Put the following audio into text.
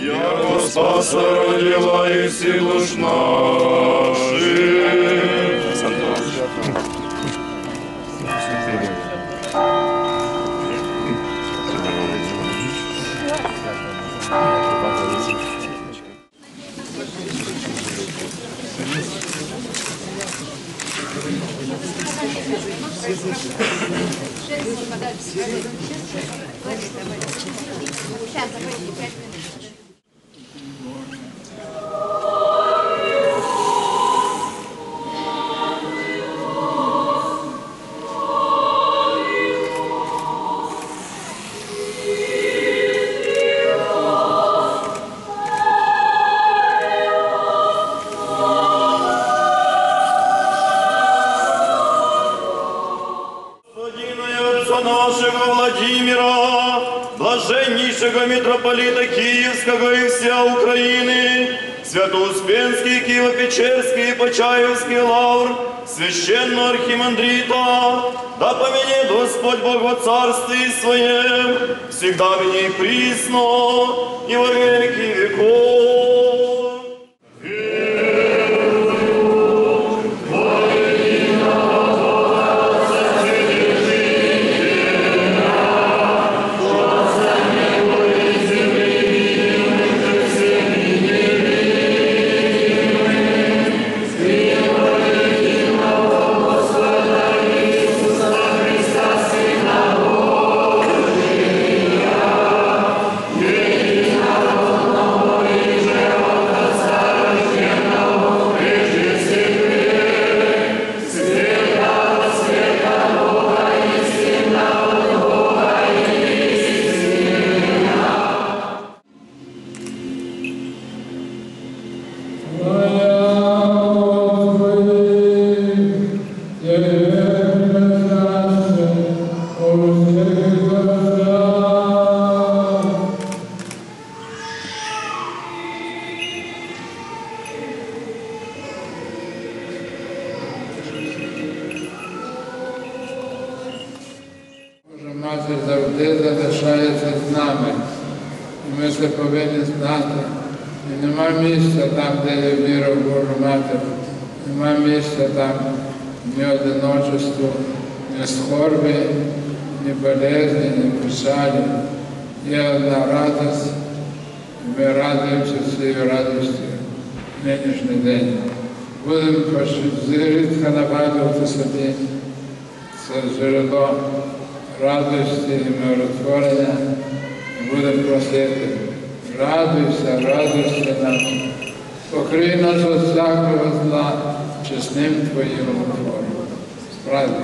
Я спаса родила и силу ж. Thank you. Сейчас, заходи, пять минут. Отца нашего Владимира, блаженнейшего митрополита Киевского и вся Украины, Свято-Успенский, Киево-Печерский Почаевский лавр, священного архимандрита, да поменет Господь Бог во Царстве Своем, всегда ныне и присно, и во веки веков. Матір завжди залишається з нами. І ми це повинні знати. І нема місця там, де є віра в Божу Матір. Нема місця там ні одиночеству, ні скорби, ні болезні, ні печалі. Є одна радість, ми радуємося цією радістю нинішній день. Будемо зрідка нагадувати собі це джерело радості і миротворення. І Будемо просити, радуйся, радуйся нам, покрий нас від всякого зла чесним Твоїм формом. Справді.